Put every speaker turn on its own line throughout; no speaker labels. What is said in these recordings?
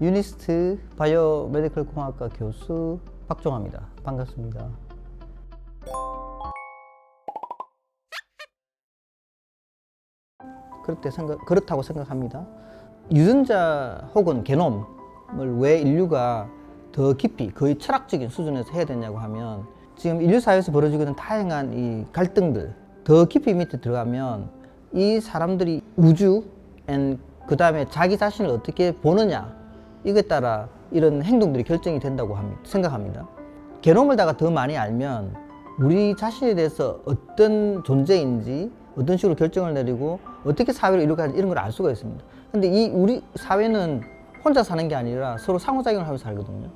유니스트 바이오메디컬 공학과 교수 박종화입니다. 반갑습니다. 그렇게 생각, 그렇다고 생각합니다. 유전자 혹은 게놈을 왜 인류가 더 깊이 거의 철학적인 수준에서 해야 되냐고 하면 지금 인류 사회에서 벌어지고 있는 다양한 이 갈등들 더 깊이 밑에 들어가면 이 사람들이 우주 그 다음에 자기 자신을 어떻게 보느냐 이거에 따라 이런 행동들이 결정이 된다고 합니다. 생각합니다. 게놈을 다가 더 많이 알면 우리 자신에 대해서 어떤 존재인지 어떤 식으로 결정을 내리고 어떻게 사회를 이루어가는지 이런 걸 알 수가 있습니다. 근데 이 우리 사회는 혼자 사는 게 아니라 서로 상호작용을 하면서 살거든요.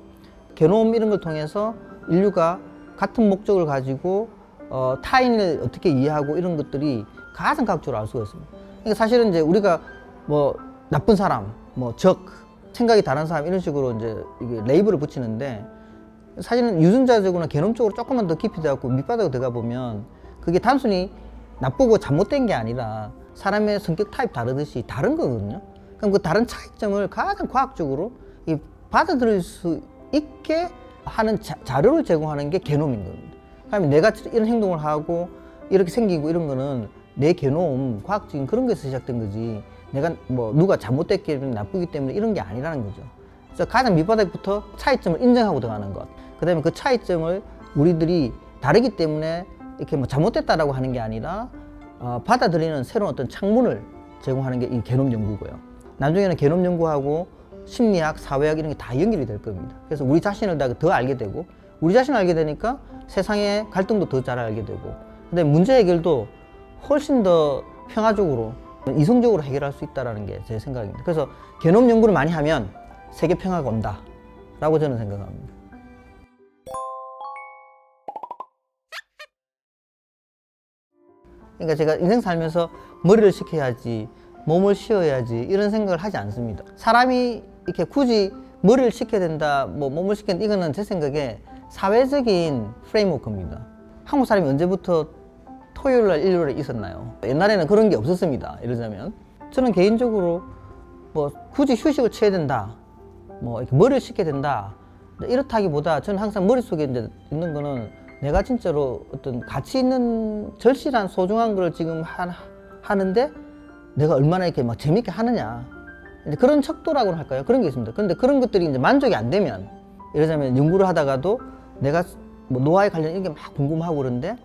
게놈 이런 걸 통해서 인류가 같은 목적을 가지고 어, 타인을 어떻게 이해하고 이런 것들이 가장 각적으로 알 수가 있습니다. 그러니까 사실은 이제 우리가 뭐 나쁜 사람, 뭐 적, 생각이 다른 사람 이런 식으로 이제 이게 레이블을 붙이는데 사실은 유전자적으로나 게놈적으로 조금만 더 깊이 들어가고 밑바닥으로 들어가 보면 그게 단순히 나쁘고 잘못된 게 아니라 사람의 성격 타입 다르듯이 다른 거거든요. 그럼 그 다른 차이점을 가장 과학적으로 이 받아들일 수 있게 하는 자, 자료를 제공하는 게 게놈인 겁니다. 그러면 내가 이런 행동을 하고 이렇게 생기고 이런 거는 내 게놈 과학적인 그런 거에서 시작된 거지 내가 뭐 누가 잘못됐기 때문에 나쁘기 때문에 이런 게 아니라는 거죠. 그래서 가장 밑바닥부터 차이점을 인정하고 들어가는 것. 그 다음에 그 차이점을 우리들이 다르기 때문에 이렇게 뭐 잘못됐다라고 하는 게 아니라 어, 받아들이는 새로운 어떤 창문을 제공하는 게이 게놈 연구고요. 나중에는 게놈 연구하고 심리학, 사회학 이런 게 다 연결이 될 겁니다. 그래서 우리 자신을 다더 알게 되고 우리 자신을 알게 되니까 세상의 갈등도 더 잘 알게 되고 근데 문제 해결도 훨씬 더 평화적으로 이성적으로 해결할 수 있다라는 게 제 생각입니다. 그래서 게놈 연구를 많이 하면 세계 평화가 온다라고 저는 생각합니다. 그러니까 제가 인생 살면서 머리를 식혀야지, 몸을 쉬어야지 이런 생각을 하지 않습니다. 사람이 이렇게 굳이 머리를 식혀야 된다, 뭐 몸을 식혀야 된다 이거는 제 생각에 사회적인 프레임워크입니다. 한국 사람이 언제부터 토요일 날 일요일에 있었나요? 옛날에는 그런 게 없었습니다. 이러자면 저는 개인적으로 뭐 굳이 휴식을 취해야 된다, 뭐 이렇게 머리를 식혀야 된다 이렇다기보다 저는 항상 머릿속에 이제 있는 거는 내가 진짜로 어떤 가치 있는 절실한 소중한 걸 지금 하, 하는데 내가 얼마나 이렇게 막 재밌게 하느냐 그런 척도라고 할까요? 그런 게 있습니다. 그런데 그런 것들이 이제 만족이 안 되면 이러자면 연구를 하다가도 내가 뭐 노화에 관련 이런 게막 궁금하고 그런데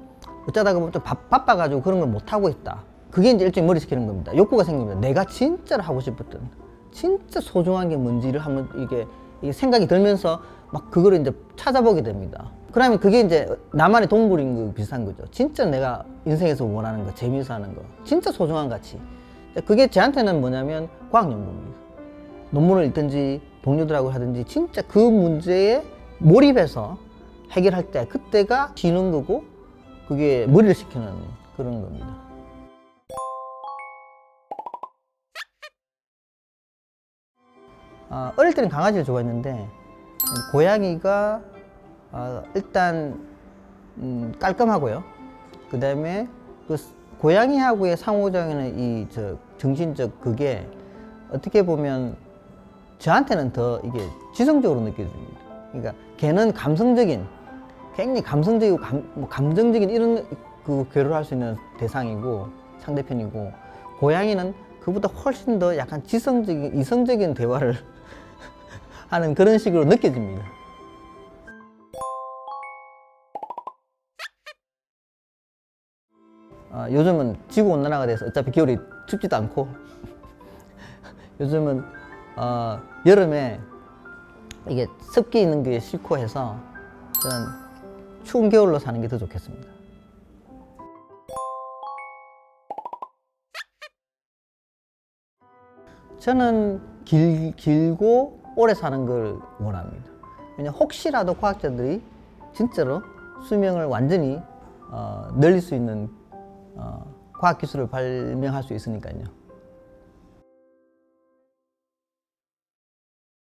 어쩌다가 보면 좀 바, 바빠가지고 그런 걸 못 하고 있다. 그게 이제 일종의 머리 식히는 겁니다. 욕구가 생깁니다. 내가 진짜로 하고 싶었던 진짜 소중한 게 뭔지를 한번 이게, 이게 생각이 들면서 막 그거를 이제 찾아보게 됩니다. 그러면 그게 이제 나만의 동물인 거 비슷한 거죠. 진짜 내가 인생에서 원하는 거, 재미있어 하는 거, 진짜 소중한 가치. 그게 저한테는 뭐냐면 과학 연구입니다. 논문을 읽든지 동료들하고 하든지 진짜 그 문제에 몰입해서 해결할 때 그때가 지는 거고 그게 머리를 식히는 그런 겁니다. 아, 어릴 때는 강아지를 좋아했는데 고양이가 어, 일단 음, 깔끔하고요. 그 다음에 그 스- 고양이하고의 상호작용의 이저 정신적 그게 어떻게 보면 저한테는 더 이게 지성적으로 느껴집니다. 그러니까 걔는 감성적인 굉장히 감성적이고 감, 뭐 감정적인 이런 그 교류를 할 수 있는 대상이고 상대편이고 고양이는 그보다 훨씬 더 약간 지성적인 이성적인 대화를 하는 그런 식으로 느껴집니다. 어, 요즘은 지구 온난화가 돼서 어차피 겨울이 춥지도 않고 요즘은 어, 여름에 이게 습기 있는 게 싫고 해서 저는 추운 겨울로 사는 게 더 좋겠습니다. 저는 길, 길고 오래 사는 걸 원합니다. 왜냐 혹시라도 과학자들이 진짜로 수명을 완전히 어, 늘릴 수 있는 어, 과학 기술을 발명할 수 있으니까요.